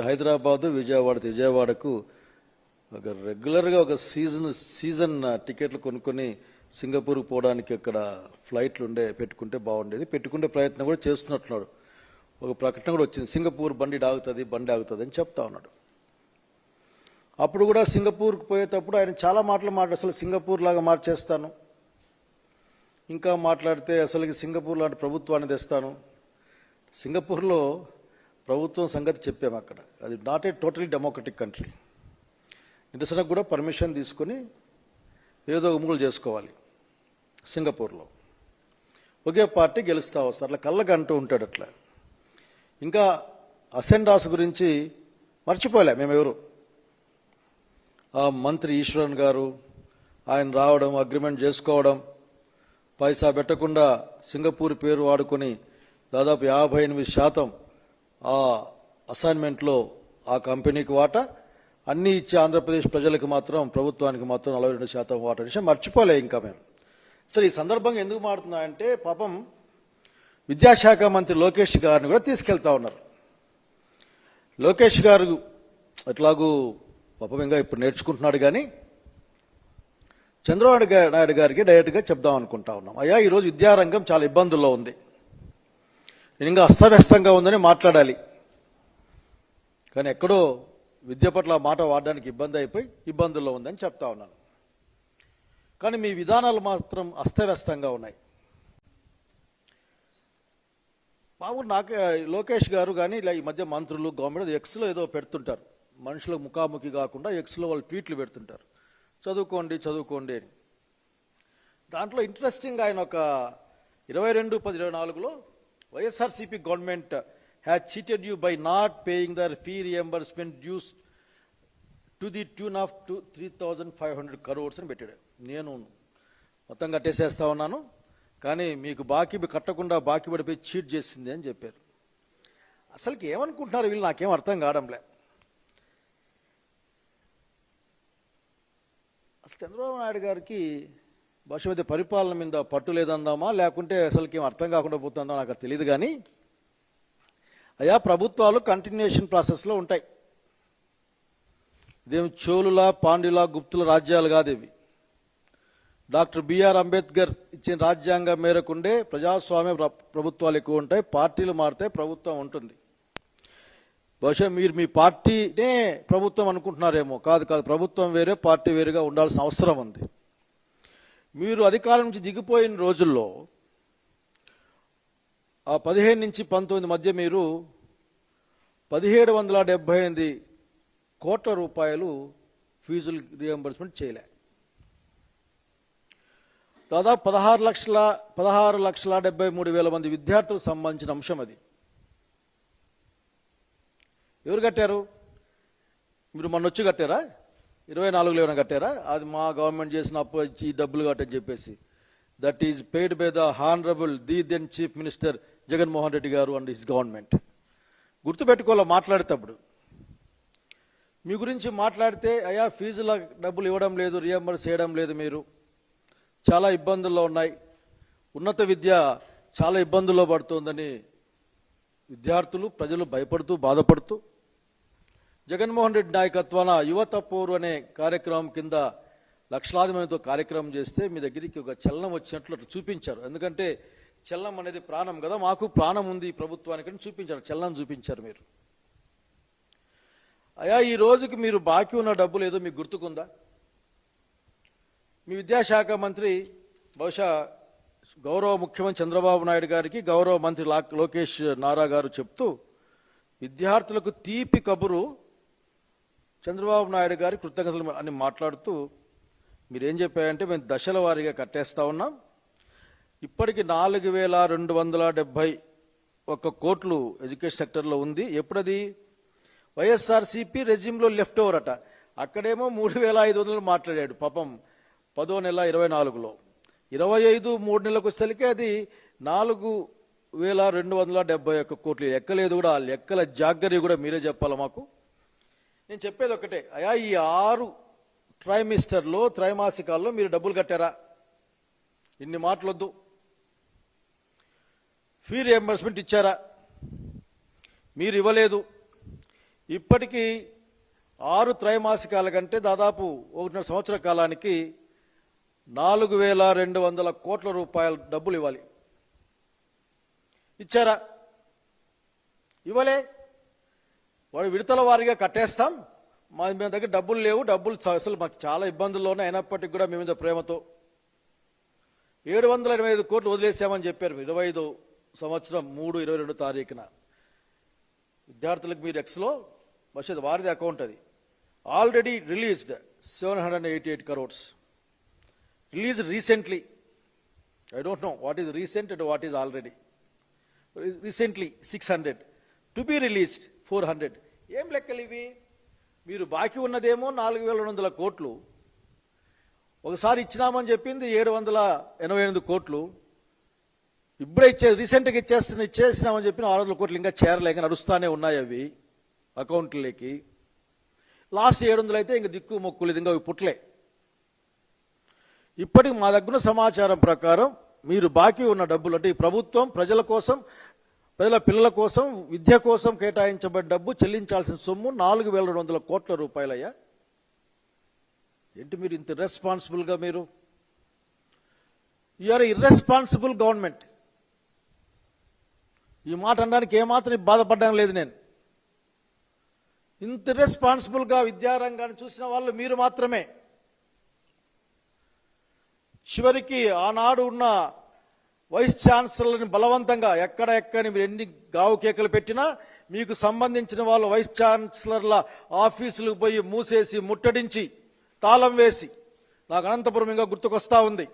హైదరాబాద్ విజయవాడ విజయవాడకు ఒక రెగ్యులర్గా ఒక సీజన్ సీజన్ టికెట్లు కొనుక్కొని సింగపూర్కి పోవడానికి అక్కడ ఫ్లైట్లు ఉండే పెట్టుకుంటే బాగుండేది. పెట్టుకునే ప్రయత్నం కూడా చేస్తున్నట్టున్నాడు. ఒక ప్రకటన కూడా వచ్చింది. సింగపూర్ బండి ఆగుతుంది బండి ఆగుతుంది అని చెప్తా ఉన్నాడు. అప్పుడు కూడా సింగపూర్కి పోయేటప్పుడు ఆయన చాలా మాటలు మాట్లాడు అసలు సింగపూర్ లాగా మార్చేస్తాను. ఇంకా మాట్లాడితే అసలు సింగపూర్ లాంటి ప్రభుత్వాన్ని తెస్తాను. సింగపూర్లో ప్రభుత్వం సంగతి చెప్పాము అక్కడ. అది not a totally democratic country నిరసనకు కూడా పర్మిషన్ తీసుకొని ఏదో ఉమ్ములు చేసుకోవాలి సింగపూర్లో. ఒకే పార్టీ గెలుస్తా వస్తారు. అట్లా కళ్ళకి అంటూ ఉంటాడు అట్లా. ఇంకా అసెండాస్ గురించి మర్చిపోలే మేమెవరు. ఆ మంత్రి ఈశ్వరన్ గారు ఆయన రావడం అగ్రిమెంట్ చేసుకోవడం పైసా పెట్టకుండా సింగపూర్ పేరు వాడుకొని దాదాపు యాభై ఎనిమిది శాతం ఆ అసైన్మెంట్లో ఆ కంపెనీకి వాటా అన్నీ ఇచ్చే ఆంధ్రప్రదేశ్ ప్రజలకు మాత్రం ప్రభుత్వానికి మాత్రం నలభై రెండు శాతం వాటా విషయం మర్చిపోలే ఇంకా మేము. సరే ఈ సందర్భంగా ఎందుకు మాడుతున్నా అంటే పాపం విద్యాశాఖ మంత్రి లోకేష్ గారిని కూడా తీసుకెళ్తా ఉన్నారు. లోకేష్ గారు ఎట్లాగూ పాపం ఇంకా ఇప్పుడు నేర్చుకుంటున్నాడు కానీ చంద్రబాబు నాయుడు గారికి డైరెక్ట్గా చెప్దాం అనుకుంటా ఉన్నాం. అయ్యా ఈరోజు విద్యారంగం చాలా ఇబ్బందుల్లో ఉంది. ఇంకా అస్తవ్యస్తంగా ఉందని మాట్లాడాలి. కానీ ఎక్కడో విద్య పట్ల మాట వాడడానికి ఇబ్బంది అయిపోయి ఇబ్బందుల్లో ఉందని చెప్తా ఉన్నాను. కానీ మీ విధానాలు మాత్రం అస్తవ్యస్తంగా ఉన్నాయి. బాబు నాకు లోకేష్ గారు కానీ ఇలా ఈ మధ్య మంత్రులు గవర్నమెంట్ ఎక్స్లో ఏదో పెడుతుంటారు. మనుషులకు ముఖాముఖి కాకుండా ఎక్స్లో వాళ్ళు ట్వీట్లు పెడుతుంటారు. చదువుకోండి చదువుకోండి అని. దాంట్లో ఇంట్రెస్టింగ్ ఆయన ఒక ఇరవై రెండు పది ఇరవై నాలుగులో YSRCP government has cheated you by not paying their fee reimbursement dues to the tune of two three thousand five hundred crores అని పెట్టాడు. నేను మొత్తం కట్టేసేస్తా ఉన్నాను కానీ మీకు బాకీ కట్టకుండా బాకీ పడిపోయి చీట్ చేసింది అని చెప్పారు. అసలుకి ఏమనుకుంటున్నారు వీళ్ళు? నాకేం అర్థం కావడంలే. అసలు చంద్రబాబు నాయుడు గారికి భాష మీద పరిపాలన మీద పట్టు లేదందామా? లేకుంటే అసలుకి ఏం అర్థం కాకుండా పోతుందో నాకు తెలియదు కానీ అయా ప్రభుత్వాలు కంటిన్యూషన్ ప్రాసెస్లో ఉంటాయి. ఇదేం చోళుల పాండ్యుల గుప్తుల రాజ్యాలు కాదు ఇవి డాక్టర్ బిఆర్ అంబేద్కర్ ఇచ్చిన రాజ్యాంగం మేరకుండే ప్రజాస్వామ్య ప్రభుత్వాలు ఎక్కువ ఉంటాయి పార్టీలు మారితే ప్రభుత్వం ఉంటుంది. బహుశా మీరు మీ పార్టీనే ప్రభుత్వం అనుకుంటున్నారేమో. కాదు కాదు ప్రభుత్వం వేరే పార్టీ వేరుగా ఉండాల్సిన అవసరం ఉంది. మీరు అధికారం నుంచి దిగిపోయిన రోజుల్లో ఆ పదిహేను నుంచి పంతొమ్మిది మధ్య మీరు పదిహేడు వందల డెబ్బై ఎనిమిది కోట్ల రూపాయలు ఫీజులు రియంబర్స్మెంట్ చేయలే. దాదాపు పదహారు లక్షల పదహారు లక్షల డెబ్బై మూడు వేల మంది విద్యార్థులకు సంబంధించిన అంశం అది. ఎవరు కట్టారు? మీరు మొన్న వచ్చి కట్టారా? ఇరవై నాలుగులో ఏమైనా కట్టారా? అది మా గవర్నమెంట్ చేసిన అప్పు ఇచ్చి డబ్బులు కట్టని చెప్పేసి. That is paid by the honourable the then chief minister Jaganmohan Reddy garu and his government గుర్తుపెట్టుకోవాలి మాట్లాడేటప్పుడు? మీ గురించి మాట్లాడితే అయా ఫీజుల డబ్బులు ఇవ్వడం లేదు రియంబర్స్ చేయడం లేదు మీరు. చాలా ఇబ్బందుల్లో ఉన్నాయి. ఉన్నత విద్య చాలా ఇబ్బందుల్లో పడుతోందని విద్యార్థులు ప్రజలు భయపడుతూ బాధపడుతూ జగన్మోహన్ రెడ్డి నాయకత్వాన యువత పోరు అనే కార్యక్రమం కింద లక్షలాది మందితో కార్యక్రమం చేస్తే మీ దగ్గరికి ఒక చలనం వచ్చినట్లు అట్లా చూపించారు. ఎందుకంటే చలనం అనేది ప్రాణం కదా మాకు ప్రాణం ఉంది ప్రభుత్వానికి అని చూపించారు. చలనం చూపించారు మీరు. అయా ఈ రోజుకి మీరు బాకీ ఉన్న డబ్బులు ఏదో మీకు గుర్తుకుందా? మీ విద్యాశాఖ మంత్రి బహుశా గౌరవ ముఖ్యమంత్రి చంద్రబాబు నాయుడు గారికి గౌరవ మంత్రి లోకేష్ నారా గారు చెప్తూ విద్యార్థులకు తీపి కబురు చంద్రబాబు నాయుడు గారి కృతజ్ఞతలు అని మాట్లాడుతూ మీరేం చెప్పారంటే మేము దశల వారీగా కట్టేస్తా ఉన్నాం. ఇప్పటికి నాలుగు వేల రెండు వందల డెబ్బై ఒక్క కోట్లు ఎడ్యుకేషన్ సెక్టర్లో ఉంది. ఎప్పుడది? వైఎస్ఆర్సీపీ రెజ్యూమ్లో లెఫ్ట్ ఓవర్ అట. అక్కడేమో మూడు వేల ఐదు వందలు మాట్లాడాడు పాపం పదో నెల ఇరవై నాలుగులో. ఇరవై ఐదు మూడు నెలలకు వచ్చేసరికి అది నాలుగు వేల రెండు వందల డెబ్బై ఒక్క కోట్లు. ఎక్కలేదు కూడా. ఆ లెక్కల జాగ్రత్త కూడా మీరే చెప్పాలి మాకు? నేను చెప్పేది ఒకటే. అయా ఈ ఆరు ట్రైమిస్టర్లో త్రైమాసికాల్లో మీరు డబ్బులు కట్టారా? ఇన్ని మాటలొద్దు. ఫీ రియంబర్స్మెంట్ ఇచ్చారా? మీరు ఇవ్వలేదు. ఇప్పటికీ ఆరు త్రైమాసికాల కంటే దాదాపు ఒకటిన్నర సంవత్సర కాలానికి నాలుగు వేల రెండు వందల కోట్ల రూపాయల డబ్బులు ఇవ్వాలి. ఇచ్చారా? ఇవ్వలే. వాడు విడతల వారిగా కట్టేస్తాం. మా మీ దగ్గర డబ్బులు లేవు. డబ్బులు అసలు మాకు చాలా ఇబ్బందుల్లోనే అయినప్పటికీ కూడా మేము మీద ప్రేమతో. ఏడు వందల ఎనభై ఐదు కోట్లు వదిలేసామని చెప్పారు. ఇరవై ఐదు సంవత్సరం మూడు ఇరవై రెండు తారీఖున. విద్యార్థులకు మీరు ఎక్స్లో బస్ వారిది అకౌంట్ అది. Already released seven hundred eighty eight crores release recently I don't know what is recent and what is already recently six hundred to be released four hundred. ఏం లెక్కలు ఇవి? మీరు బాకీ ఉన్నదేమో నాలుగు వేల రెండు వందల కోట్లు. ఒకసారి ఇచ్చినామని చెప్పింది ఏడు వందల ఎనభై ఎనిమిది కోట్లు. ఇప్పుడే ఇచ్చే రీసెంట్గా ఇచ్చేస్తున్న ఇచ్చేసినామని చెప్పిన ఆరు వందల కోట్లు ఇంకా చేరలేక నడుస్తూనే ఉన్నాయి అవి అకౌంట్లకి. లాస్ట్ ఏడు వందలు అయితే ఇంకా దిక్కు మొక్కులు ఇంకా అవి పుట్లే ఇప్పటికి మా దగ్గర సమాచారం ప్రకారం మీరు బాకీ ఉన్న డబ్బులు అంటే ఈ ప్రభుత్వం ప్రజల కోసం ప్రజల పిల్లల కోసం విద్య కోసం కేటాయించబడిన డబ్బు చెల్లించాల్సిన సొమ్ము నాలుగు వేల రెండు వందల కోట్ల రూపాయలయ్యా. ఏంటి మీరు ఇంత రెస్పాన్సిబుల్గా మీరు? యూఆర్ ఇర్రెస్పాన్సిబుల్ గవర్నమెంట్ ఈ మాట అనడానికి ఏమాత్రం బాధపడడం లేదు నేను. ఇంత రెస్పాన్సిబుల్గా విద్యారంగాన్ని చూసిన వాళ్ళు మీరు మాత్రమే. చివరికి ఆనాడు ఉన్న వైస్ ఛాన్సలర్ని బలవంతంగా ఎక్కడ ఎక్కడి మీరు ఎన్ని గావు కేకలు పెట్టినా మీకు సంబంధించిన వాళ్ళు వైస్ ఛాన్సలర్ల ఆఫీసులకు పోయి మూసేసి ముట్టడించి తాళం వేసి నాకు అనంతపురం ఇంకా గుర్తుకొస్తా ఉంది.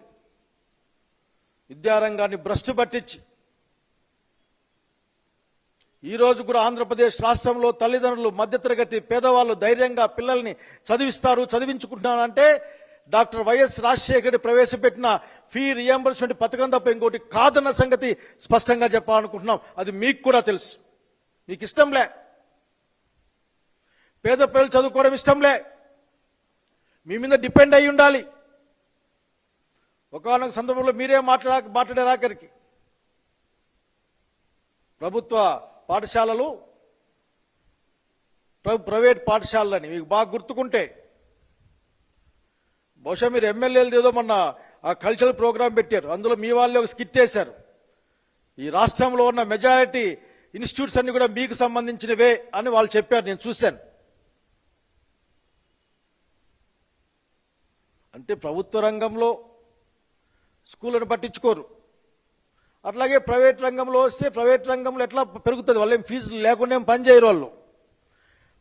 విద్యారంగాన్ని భ్రష్టు పట్టించి. ఈ రోజు కూడా ఆంధ్రప్రదేశ్ రాష్ట్రంలో తల్లిదండ్రులు మధ్యతరగతి పేదవాళ్ళు ధైర్యంగా పిల్లల్ని చదివిస్తారు చదివించుకుంటున్నారంటే డాక్టర్ వైఎస్ రాజశేఖర రెడ్డి ప్రవేశపెట్టిన ఫీ రియంబర్స్మెంట్ పథకం తప్ప ఇంకోటి కాదన్న సంగతి స్పష్టంగా చెప్పాలనుకుంటున్నాం. అది మీకు కూడా తెలుసు. మీకు ఇష్టంలే పేద పిల్లలు చదువుకోవడం ఇష్టంలే మీ మీద డిపెండ్ అయి ఉండాలి. ఒకనొక సందర్భంలో మీరే మాట్లాడా మాట్లాడారాఖరికి ప్రభుత్వ పాఠశాలలు ప్రైవేట్ పాఠశాలని మీకు బాగా గుర్తుకుంటే బహుశా మీరు ఎమ్మెల్యేలు ఏదో మొన్న ఆ కల్చరల్ ప్రోగ్రాం పెట్టారు. అందులో మీ వాళ్ళే ఒక స్కిట్ వేశారు. ఈ రాష్ట్రంలో ఉన్న మెజారిటీ ఇన్స్టిట్యూట్స్ అన్ని కూడా మీకు సంబంధించినవే అని వాళ్ళు చెప్పారు. నేను చూశాను. అంటే ప్రభుత్వ రంగంలో స్కూళ్ళను పట్టించుకోరు. అట్లాగే ప్రైవేట్ రంగంలో వస్తే ప్రైవేట్ రంగంలో ఎట్లా పెరుగుతుంది? వాళ్ళు ఏం ఫీజులు లేకుండా ఏం పని చేయరు వాళ్ళు.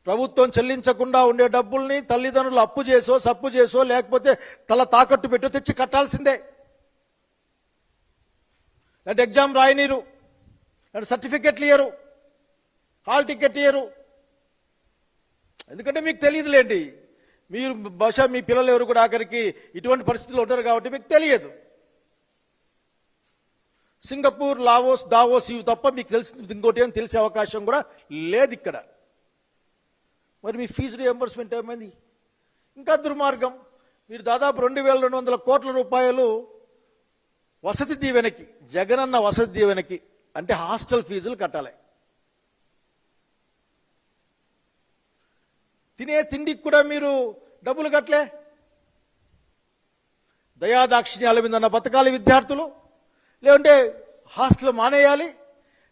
ప్రభుత్వం చెల్లించకుండా ఉండే డబ్బుల్ని తల్లిదండ్రులు అప్పు చేసో సప్పు చేసో లేకపోతే తల తాకట్టు పెట్టో తెచ్చి కట్టాల్సిందే. అంటే ఎగ్జామ్ రాయనీరు. అంటే సర్టిఫికెట్లు ఇయ్యరు. హాల్ టికెట్ ఇయ్యరు. ఎందుకంటే మీకు తెలియదులేండి. మీరు బహుశా మీ పిల్లలు ఎవరు కూడా ఆఖరికి ఇటువంటి పరిస్థితుల్లో ఉంటారు కాబట్టి మీకు తెలియదు. సింగపూర్ లావోస్ దావోస్ ఇవి తప్ప మీకు తెలిసి ఇంకోటి ఏం తెలిసే అవకాశం కూడా లేదు ఇక్కడ. మరి మీ ఫీజు రియంబర్స్మెంట్ ఏమైంది? ఇంకా దుర్మార్గం. మీరు దాదాపు రెండు వేల రెండు వందల కోట్ల రూపాయలు వసతి దీవెనకి జగనన్న వసతి దీవెనకి అంటే హాస్టల్ ఫీజులు కట్టాలి. తినే తిండికి కూడా మీరు డబ్బులు కట్టలే. దయాదాక్షిణ్యాల మీద ఉన్న బతకాలి విద్యార్థులు. లేకుంటే హాస్టల్ మానేయాలి.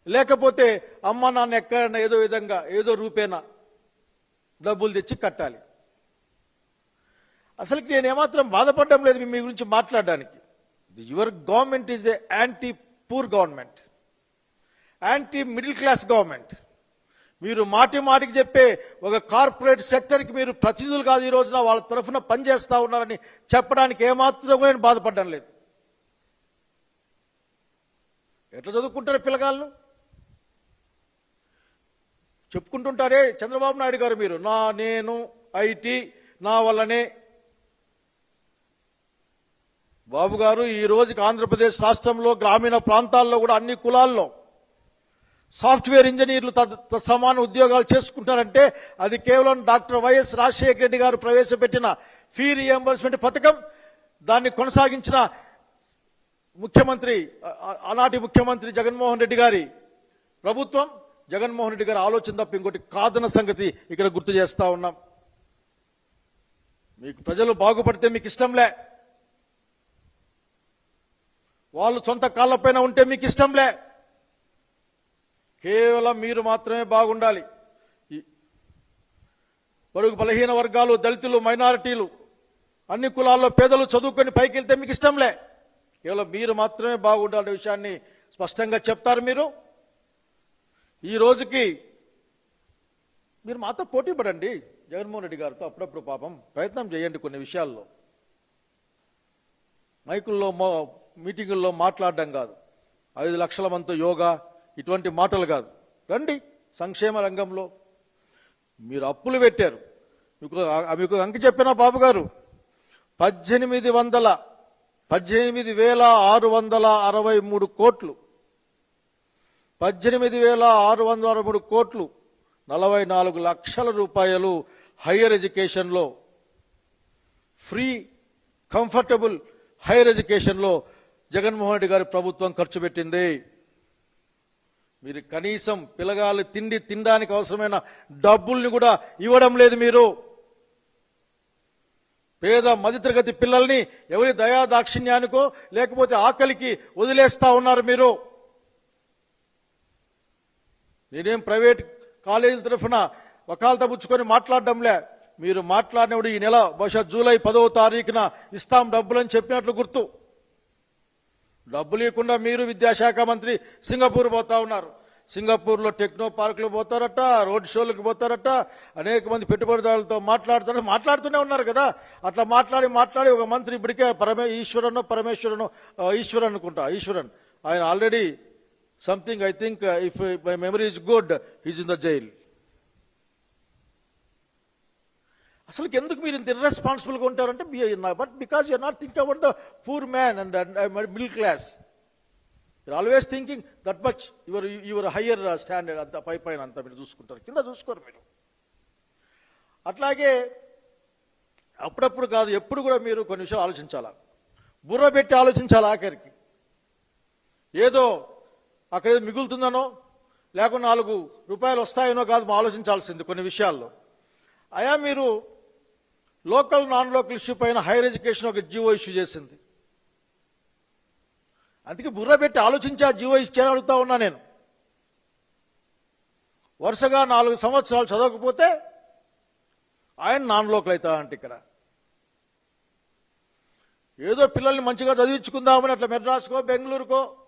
లేకపోతే అమ్మ నాన్న ఎక్కడైనా ఏదో విధంగా ఏదో రూపేనా డబ్బులు తెచ్చి కట్టాలి. అసలుకి నేను ఏమాత్రం బాధపడడం లేదు మీ గురించి మాట్లాడడానికి. Your government is a anti poor government anti middle class government మీరు మాటి మాటికి చెప్పే ఒక కార్పొరేట్ సెక్టర్కి మీరు ప్రతినిధులు కాదు ఈ రోజున వాళ్ళ తరఫున పనిచేస్తూ ఉన్నారని చెప్పడానికి ఏమాత్రం కూడా నేను బాధపడడం లేదు. ఎట్లా చదువుకుంటారు పిల్లగాళ్ళు? చెప్పుకుంటుంటారే చంద్రబాబు నాయుడు గారు మీరు. నా నేను ఐటీ నా వల్లనే. బాబు గారు ఈ రోజుకి ఆంధ్రప్రదేశ్ రాష్ట్రంలో గ్రామీణ ప్రాంతాల్లో కూడా అన్ని కులాల్లో సాఫ్ట్వేర్ ఇంజనీర్లు తద్ సమాన ఉద్యోగాలు చేసుకుంటారంటే అది కేవలం డాక్టర్ వైఎస్ రాజశేఖర రెడ్డి గారు ప్రవేశపెట్టిన ఫీ రియంబర్స్మెంట్ పథకం. దాన్ని కొనసాగించిన ముఖ్యమంత్రి ఆనాటి ముఖ్యమంత్రి జగన్మోహన్ రెడ్డి గారి ప్రభుత్వం. జగన్మోహన్ రెడ్డి గారి ఆలోచన తప్ప ఇంకోటి కాదన్న సంగతి ఇక్కడ గుర్తు చేస్తా ఉన్నాం. మీకు ప్రజలు బాగుపడితే మీకు ఇష్టంలే. వాళ్ళు సొంత కాళ్ళపైన ఉంటే మీకు ఇష్టంలే. కేవలం మీరు మాత్రమే బాగుండాలి. ఈ- బడుగు బలహీన వర్గాలు దళితులు మైనారిటీలు అన్ని కులాల్లో పేదలు చదువుకొని పైకి వెళ్తే మీకు ఇష్టంలే. కేవలం మీరు మాత్రమే బాగుండాలనే విషయాన్ని స్పష్టంగా చెప్తారు మీరు. ఈ రోజుకి మీరు మాతో పోటీ పడండి. జగన్మోహన్ రెడ్డి గారితో అప్పుడప్పుడు పాపం ప్రయత్నం చేయండి కొన్ని విషయాల్లో. మైకుల్లో మో మీటింగుల్లో మాట్లాడడం కాదు. ఐదు లక్షల మందితో యోగా ఇటువంటి మాటలు కాదు. రండి సంక్షేమ రంగంలో. మీరు అప్పులు పెట్టారు. మీకు మీకు అంక చెప్పిన బాబు గారు పద్దెనిమిది వందల పద్దెనిమిది వేల ఆరు వందల అరవై మూడు కోట్లు పద్దెనిమిది వేల ఆరు వందల అరవై మూడు కోట్లు నలభై నాలుగు లక్షల రూపాయలు హయ్యర్ ఎడ్యుకేషన్లో ఫ్రీ కంఫర్టబుల్ హైయర్ ఎడ్యుకేషన్లో జగన్మోహన్ రెడ్డి గారి ప్రభుత్వం ఖర్చు పెట్టింది. మీరు కనీసం పిల్లగాళ్ళు తిండి తినడానికి అవసరమైన డబ్బుల్ని కూడా ఇవ్వడం లేదు మీరు. పేద మధ్యతరగతి పిల్లల్ని ఎవరి దయా దాక్షిణ్యానికో లేకపోతే ఆకలికి వదిలేస్తా ఉన్నారు మీరు. నేనేం ప్రైవేట్ కాలేజీల తరఫున వకాలత పుచ్చుకొని మాట్లాడడంలే. మీరు మాట్లాడినప్పుడు ఈ నెల బహుశా జూలై పదవ తారీఖున ఇస్తాం డబ్బులని చెప్పినట్లు గుర్తు. డబ్బులు లేకుండా మీరు విద్యాశాఖ మంత్రి సింగపూర్ పోతా ఉన్నారు. సింగపూర్లో టెక్నో పార్కులు పోతారట రోడ్ షోలకు పోతారట అనేక మంది పెట్టుబడిదారులతో మాట్లాడుతారు. మాట్లాడుతూనే ఉన్నారు కదా. అట్లా మాట్లాడి మాట్లాడి ఒక మంత్రి ఇప్పటికే పరమే ఈశ్వరన్ పరమేశ్వరను ఈశ్వరన్ అనుకుంటా ఈశ్వరన్. ఆయన already something I think if my memory is good is in the jail అసలు ఎందుకు మీరు ఇంత ఇర్రెస్పాన్సిబుల్గా ఉంటారంటే but because you're not think about the poor man and middle class you're always thinking that much your your higher standard అంత పై పైన అంతా మీరు చూసుకుంటారు. కింద చూసుకోరు మీరు. అట్లాగే అప్పుడప్పుడు కాదు ఎప్పుడు కూడా మీరు కొన్ని విషయాలు ఆలోచించాలా? బుర్ర పెట్టి ఆలోచించాలి ఆఖరికి? ఏదో అక్కడ ఏదో మిగులుతుందనో లేకుండా నాలుగు రూపాయలు వస్తాయనో కాదు ఆలోచించాల్సింది కొన్ని విషయాల్లో. అయా మీరు లోకల్ నాన్ లోకల్ ఇష్యూ పైన హైయర్ ఎడ్యుకేషన్ ఒక జీవో ఇష్యూ చేసింది. అందుకే బుర్ర పెట్టి ఆలోచించి ఆ జీవో ఇచ్చారని అడుగుతా ఉన్నా నేను. వరుసగా నాలుగు సంవత్సరాలు చదవకపోతే ఆయన నాన్ లోకల్ అవుతా అంటే ఇక్కడ. ఏదో పిల్లల్ని మంచిగా చదివించుకుందామని అట్లా మెడ్రాస్కో బెంగళూరుకో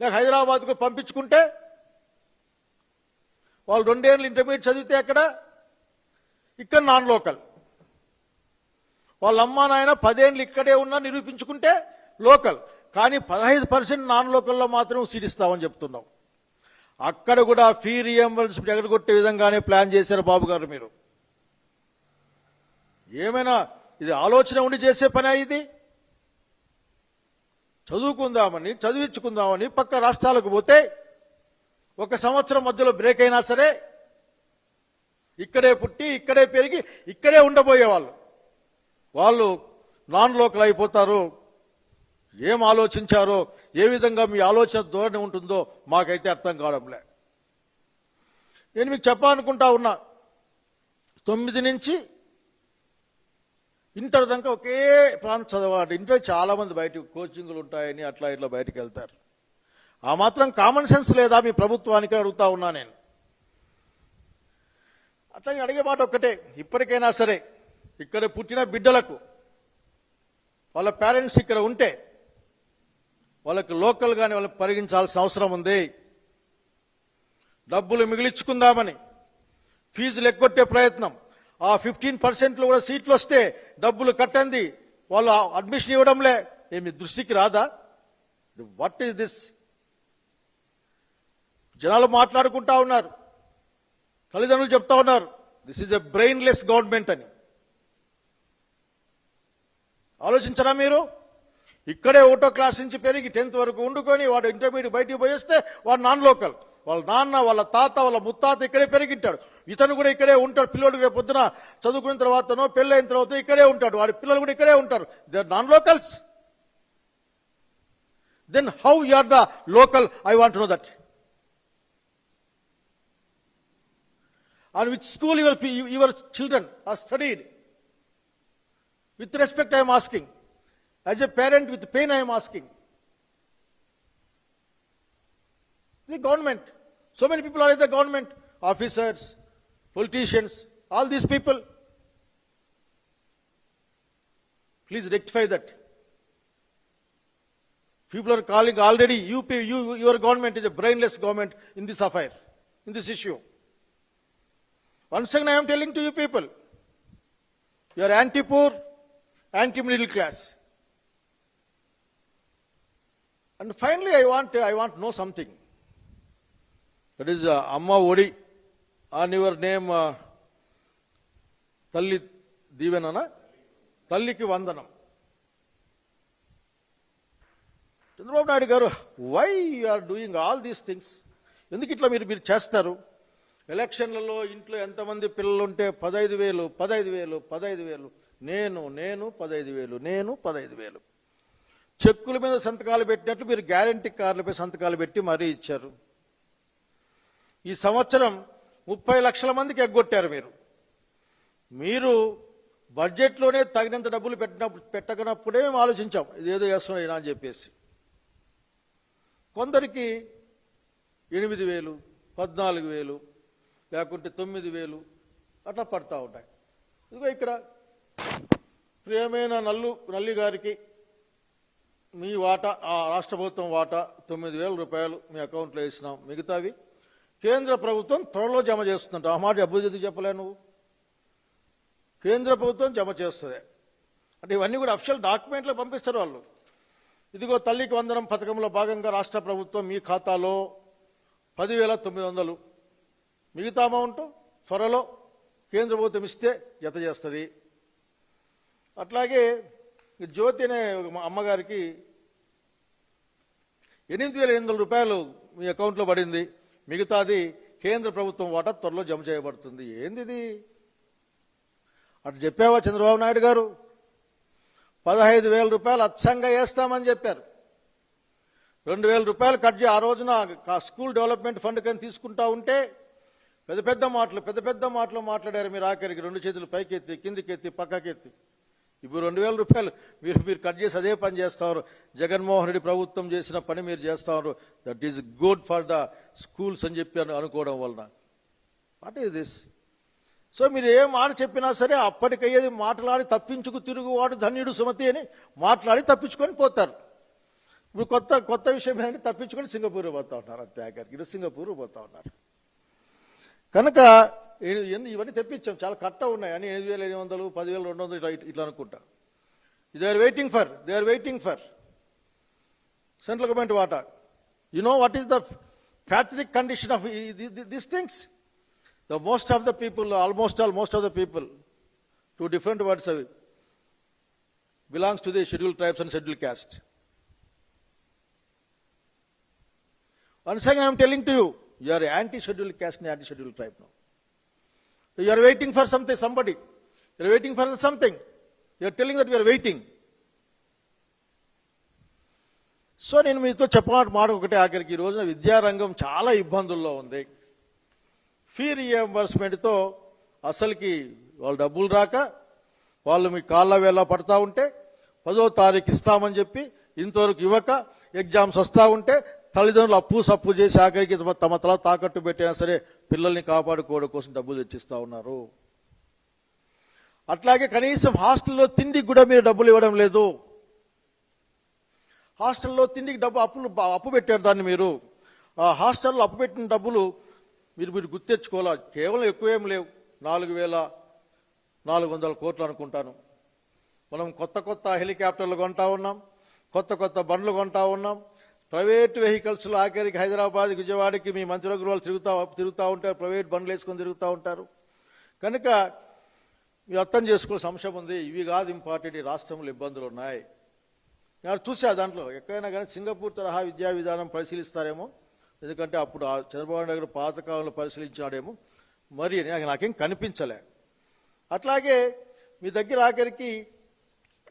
లేక హైదరాబాద్కు పంపించుకుంటే వాళ్ళు రెండేళ్ళు ఇంటర్మీడియట్ చదివితే ఎక్కడ? ఇక్కడ నాన్ లోకల్. వాళ్ళ అమ్మా నాయన పదేళ్ళు ఇక్కడే ఉన్నా నిరూపించుకుంటే లోకల్. కానీ పదహైదు పర్సెంట్ నాన్ లోకల్లో మాత్రం సీట్ ఇస్తామని చెప్తున్నాం. అక్కడ కూడా ఫీ రియంబర్స్మెంట్ ఎగరగొట్టే విధంగానే ప్లాన్ చేశారు బాబు గారు మీరు. ఏమైనా ఇది ఆలోచన ఉండి చేసే పని ఇది? చదువుకుందామని చదివించుకుందామని పక్క రాష్ట్రాలకు పోతే ఒక సంవత్సరం మధ్యలో బ్రేక్ అయినా సరే ఇక్కడే పుట్టి ఇక్కడే పెరిగి ఇక్కడే ఉండబోయేవాళ్ళు. వాళ్ళు నాన్ లోకల్ అయిపోతారు. ఏం ఆలోచించారో ఏ విధంగా మీ ఆలోచన ధోరణి ఉంటుందో మాకైతే అర్థం కావడంలే. నేను మీకు చెప్పాలనుకుంటా ఉన్నా తొమ్మిది నుంచి ఇంటర్ దాకా ఒకే ప్రాంతం చదవాలి ఇంటర్ చాలా మంది బయట కోచింగ్లు ఉంటాయని అట్లా ఇట్లా బయటకు వెళ్తారు. ఆ మాత్రం కామన్ సెన్స్ లేదా మీ ప్రభుత్వానికి అడుగుతా ఉన్నా నేను. అట్లా నేను అడిగే మాట ఒక్కటే ఇప్పటికైనా సరే ఇక్కడ పుట్టిన బిడ్డలకు వాళ్ళ పేరెంట్స్ ఇక్కడ ఉంటే వాళ్ళకి లోకల్ కానీ వాళ్ళకి పరిగణించాల్సిన అవసరం ఉంది. డబ్బులు మిగిలించుకుందామని ఫీజులు ఎక్కొట్టే ప్రయత్నం ఆ ఫిఫ్టీన్ పర్సెంట్లో కూడా సీట్లు వస్తే డబ్బులు కట్టండి వాళ్ళు అడ్మిషన్ ఇవ్వడంలే. ఏమి దృష్టికి రాదా? వాట్ ఈస్ దిస్ జనాలు మాట్లాడుకుంటా ఉన్నారు. తల్లిదండ్రులు చెప్తా ఉన్నారు. This is a brainless government అని. ఆలోచించరా మీరు? ఇక్కడే ఓటో క్లాస్ నుంచి పెరిగి టెన్త్ వరకు వండుకొని వాడు ఇంటర్మీడియట్ బయటికి పోయేస్తే వాడు నాన్ లోకల్. వాళ్ళ నాన్న వాళ్ళ తాత వాళ్ళ ముత్తాత ఇక్కడే పెరిగింటాడు ఇతను కూడా ఇక్కడే ఉంటాడు. పిల్లలు రేపు పొద్దున చదువుకున్న తర్వాతనో పెళ్ళైన తర్వాత ఇక్కడే ఉంటాడు. వాడి పిల్లలు కూడా ఇక్కడే ఉంటారు. They are non locals then how you are the local I want know that and with school your your children uh study with respect I'm asking as a parent with pain I'm asking the government so many people are in the government officers politicians, all these people. Please rectify that. People are calling already, pay- you, your government is a brainless government in this affair, in this issue. Once again, I am telling to you people, you are anti-poor, anti-middle class. And finally, I want, I want to know something. That is uh, Amma Odi. On your name తల్లి దీవెననా? తల్లికి వందనం. Chandrababu Naidu garu why are doing all these things ఎందుకు ఇట్లా మీరు మీరు చేస్తారు? ఎలక్షన్లలో ఇంట్లో ఎంతమంది పిల్లలు ఉంటే పదహైదు వేలు పదహైదు వేలు పదహైదు వేలు. నేను నేను పదహైదు వేలు నేను పదహైదు వేలు. చెక్కుల మీద సంతకాలు పెట్టినట్లు మీరు గ్యారంటీ కార్డులపై సంతకాలు పెట్టి మరీ ఇచ్చారు. ఈ సంవత్సరం ముప్పై లక్షల మందికి ఎగ్గొట్టారు మీరు. మీరు బడ్జెట్లోనే తగినంత డబ్బులు పెట్టినప్పుడు పెట్టకనప్పుడే మేము ఆలోచించాం. ఇదేదో చేస్తున్నాయినా అని చెప్పేసి. కొందరికి ఎనిమిది వేలు పద్నాలుగు వేలు లేకుంటే తొమ్మిది వేలు అట్లా పడతా ఉంటాయి. ఇదిగో ఇక్కడ ప్రియమైన నల్లు నల్లి గారికి మీ వాటా ఆ రాష్ట్ర ప్రభుత్వం వాటా తొమ్మిది వేల రూపాయలు మీ అకౌంట్లో వేసినాం. మిగతావి కేంద్ర ప్రభుత్వం త్వరలో జమ చేస్తుందంట. ఆ మాట అభివృద్ధి చెప్పలేను చెప్పలే నువ్వు? కేంద్ర ప్రభుత్వం జమ చేస్తుంది. అంటే ఇవన్నీ కూడా అఫిషియల్ డాక్యుమెంట్లో పంపిస్తారు వాళ్ళు. ఇదిగో తల్లికి వందనం పథకంలో భాగంగా రాష్ట్ర ప్రభుత్వం మీ ఖాతాలో పదివేల తొమ్మిది వందలు. మిగతా అమౌంట్ త్వరలో కేంద్ర ప్రభుత్వం ఇస్తే జత చేస్తుంది. అట్లాగే ఈ జ్యోతి అనే ఒక మా అమ్మగారికి ఎనిమిది వేల ఎనిమిది వందల రూపాయలు మీ అకౌంట్లో పడింది. మిగతాది కేంద్ర ప్రభుత్వం వాటా త్వరలో జమ చేయబడుతుంది. ఏందిది? అటు చెప్పావా చంద్రబాబు నాయుడు గారు? పదహైదు వేల రూపాయలు అచ్చంగా వేస్తామని చెప్పారు. రెండు వేల రూపాయలు కట్ చే ఆ రోజున స్కూల్ డెవలప్మెంట్ ఫండ్ కానీ తీసుకుంటా ఉంటే పెద్ద పెద్ద మాటలు పెద్ద పెద్ద మాటలు మాట్లాడారు మీరు ఆఖరికి. రెండు చేతులు పైకెత్తి కిందికెత్తి పక్కకెత్తి. ఇప్పుడు రెండు వేల రూపాయలు మీరు మీరు కట్ చేసి అదే పని చేస్తారు. జగన్మోహన్ రెడ్డి ప్రభుత్వం చేసిన పని మీరు చేస్తారు. That is good for the schools అని చెప్పి అనుకోవడం వలన. వాట్ ఈస్ దిస్ సో మీరు ఏ మాట చెప్పినా సరే అప్పటికయ్యేది మాట్లాడి తప్పించుకు తిరుగువాడు ధన్యుడు సుమతి అని మాట్లాడి తప్పించుకొని పోతారు. ఇప్పుడు కొత్త కొత్త విషయం ఏంటంటే తప్పించుకొని సింగపూర్ పోతా ఉన్నారు. అంతే గారికి. ఇటు సింగపూర్ పోతా ఉన్నారు. కనుక ఇవన్నీ తెప్పించాం. చాలా కట్ట ఉన్నాయి. అని ఎనిమిది వేల ఎనిమిది వందలు పదివేల రెండు వందలు ఇట్లా ఇట్లా అనుకుంటా. They are waiting for they are waiting for central government వాటా. You know what is the pathetic condition of this things the most of the people almost all most of the people two different words అవి belongs to the schedule tribes and schedule caste Once again, I'm telling to you you are anti schedule caste anti schedule tribe no now. You are waiting for something, somebody. You are waiting for something. You are telling that you are waiting. So నేను మీతో చెప్పమాట మాట ఒకటే ఆఖరికి ఈ రోజున విద్యారంగం చాలా ఇబ్బందుల్లో ఉంది ఫీ రియంబర్స్మెంట్తో అసలుకి వాళ్ళు డబ్బులు రాక వాళ్ళు మీ కాళ్ళ వేళ పడతా ఉంటే పదో తారీఖు ఇస్తామని చెప్పి ఇంతవరకు ఇవ్వక ఎగ్జామ్స్ వస్తూ ఉంటే తల్లిదండ్రులు అప్పు సప్పు చేసి ఆఖరికి తమ తల తాకట్టు పెట్టినా సరే పిల్లల్ని కాపాడుకోవడం కోసం డబ్బులు తెచ్చిస్తూ ఉన్నారు. అట్లాగే కనీసం హాస్టల్లో తిండికి కూడా మీరు డబ్బులు ఇవ్వడం లేదు. హాస్టల్లో తిండికి డబ్బు అప్పులు అప్పు పెట్టారు దాన్ని మీరు. ఆ హాస్టల్లో అప్పు పెట్టిన డబ్బులు మీరు మీరు గుర్తెచ్చుకోవాలా? కేవలం ఎక్కువేం లేవు. నాలుగు వేల నాలుగు వందల కోట్లు అనుకుంటాను. మనం కొత్త కొత్త హెలికాప్టర్లు కొంటా ఉన్నాం. కొత్త కొత్త బండ్లు కొంటా ఉన్నాం. ప్రైవేట్ వెహికల్స్లో ఆఖరికి హైదరాబాద్ విజయవాడకి మీ మంత్రి వాళ్ళు తిరుగుతా తిరుగుతూ ఉంటారు. ప్రైవేట్ బండ్లు వేసుకొని తిరుగుతూ ఉంటారు. కనుక మీరు అర్థం చేసుకోవాల్సిన అంశం ఉంది. ఇవి కాదు ఇంపార్టెంట్. ఈ రాష్ట్రంలో ఇబ్బందులు ఉన్నాయి. నేను చూసా దాంట్లో. ఎక్కడైనా కానీ సింగపూర్ తరహా విద్యా విధానం పరిశీలిస్తారేమో. ఎందుకంటే అప్పుడు చంద్రబాబు నాయుడు గారు పాతకాలంలో పరిశీలించాడేమో మరి నాకు నాకేం కనిపించలే. అట్లాగే మీ దగ్గర ఆఖరికి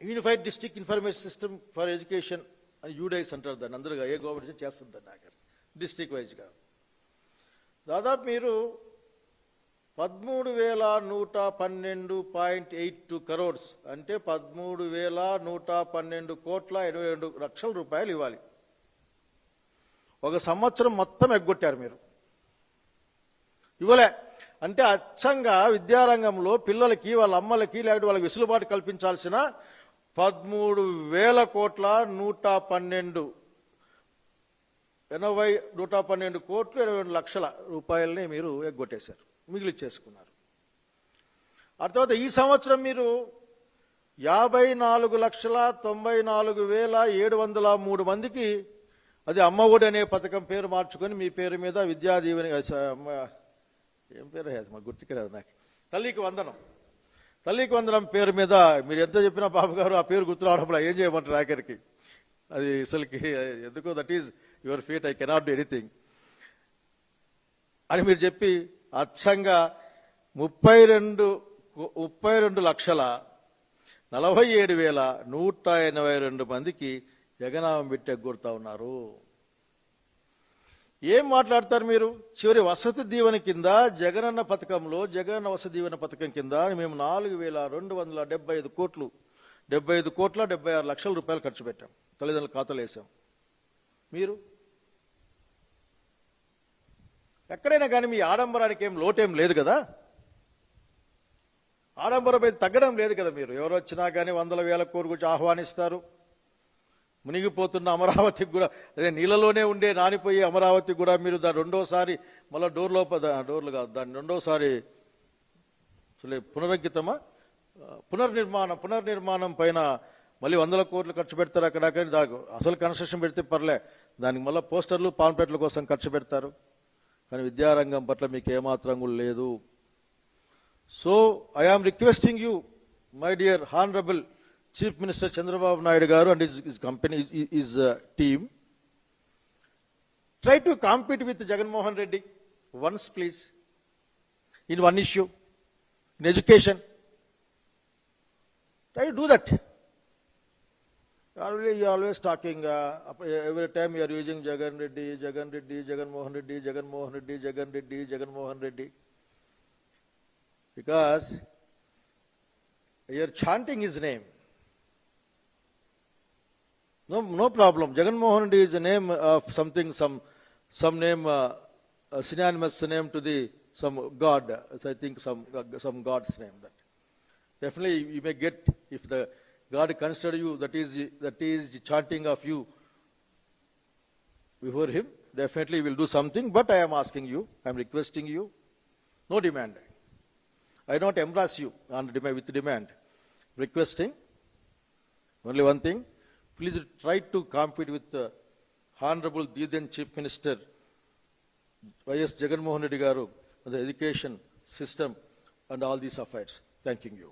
unified district information system for education అని యూడైస్ అంటారు దాన్ని. అందరూ ఏ గవర్నమెంట్ చేస్తుంది దాన్ని ఆఖరి డిస్ట్రిక్ట్ వైజ్గా దాదాపు మీరు పదమూడు వేల నూట పన్నెండు పాయింట్ ఎయిట్ టూ కరోడ్స్ అంటే పదమూడు వేల నూట పన్నెండు కోట్ల ఇరవై రెండు లక్షల రూపాయలు ఇవ్వాలి. ఒక సంవత్సరం మొత్తం ఎగ్గొట్టారు మీరు. ఇవ్వలే. అంటే అచ్చంగా విద్యారంగంలో పిల్లలకి వాళ్ళ అమ్మలకి లేకపోతే వాళ్ళకి వెసులుబాటు కల్పించాల్సిన పదమూడు వేల కోట్ల నూట పన్నెండు ఎనభై నూట పన్నెండు కోట్లు ఇరవై రెండు లక్షల రూపాయలని మీరు ఎగ్గొట్టేశారు మిగిలిచ్చేసుకున్నారు ఆ తర్వాత ఈ సంవత్సరం మీరు యాభై నాలుగు లక్షల తొంభై నాలుగు వేల ఏడు వందల మూడు మందికి అది అమ్మఒడి అనే పథకం పేరు మార్చుకొని మీ పేరు మీద విద్యాదీవని అమ్మ- ఏం పేరు అది మాకు గుర్తుకు రాదు నాకు. తల్లికి వందనం. తల్లికి వందనం పేరు మీద మీరు ఎంత చెప్పినా బాబు గారు ఆ పేరు గుర్తు రావడంలో ఏం చేయమంటారు ఆఖరికి అది అసలుకి ఎందుకో that is your fate I cannot do anything అని మీరు చెప్పి అచ్చంగా ముప్పై రెండు ముప్పై రెండు లక్షల నలభై ఏడు వేల నూట ఎనభై రెండు మందికి జగనామం పెట్టి ఎగ్గొడతా ఉన్నారు. ఏం మాట్లాడతారు మీరు? చివరి వసతి దీవెన కింద జగనన్న పథకంలో జగనన్న వసతి దీవెన పథకం కింద మేము నాలుగు వేల రెండు వందల డెబ్బై ఐదు కోట్లు డెబ్బై ఐదు కోట్ల డెబ్బై ఆరు లక్షల రూపాయలు ఖర్చు పెట్టాం తల్లిదండ్రుల ఖాతాలు వేసాం. మీరు? ఎక్కడైనా కానీ మీ ఆడంబరానికి ఏం లోటేం లేదు కదా? ఆడంబరం తగ్గడం లేదు కదా మీరు? ఎవరు వచ్చినా కానీ వందల వేల కోరు గురించి ఆహ్వానిస్తారు. మునిగిపోతున్న అమరావతికి కూడా అదే నీళ్ళలోనే ఉండే నానిపోయే అమరావతికి కూడా మీరు దాని రెండోసారి మళ్ళీ డోర్ లోపల డోర్లు కాదు దాన్ని రెండోసారి పునరంకితమా? పునర్నిర్మాణం పునర్నిర్మాణం పైన మళ్ళీ వందల కోట్లు ఖర్చు పెడతారు అక్కడ దానికి అసలు కన్స్ట్రక్షన్ పెడితే పర్లే దానికి మళ్ళీ పోస్టర్లు పాంప్లెట్ల కోసం ఖర్చు పెడతారు. కానీ విద్యారంగం పట్ల మీకు ఏమాత్రం కూడా లేదు. So I am requesting you my dear honourable Chief Minister Chandrababu Naidu garu and his, his company, his, his uh, team, try to compete with Jagannath Reddy once, please, in one issue, in education. Try to do that. You always, you're always talking, uh, uh every time you're using Jagan Reddy, Jagan Reddy, Jagan Mohan Reddy, Jagan Mohan Reddy, Jagan Reddy, Jagan Mohan Reddy. Because you're chanting his name. No, no problem. Jagan Mohan Reddy is a name of something, some, some name, uh, synonymous name to the, some god, I think some, some god's name that. Definitely you may get, if the God consider you, that is, that is the chanting of you before him, definitely will do something, but I am asking you, I am requesting you, no demand. I don't embrace you on demand, with demand. Requesting, only one thing, please try to compete with the Honorable Didan Chief Minister by Vyas Jagan Mohan Garu, the education system and all these affairs. Thanking you.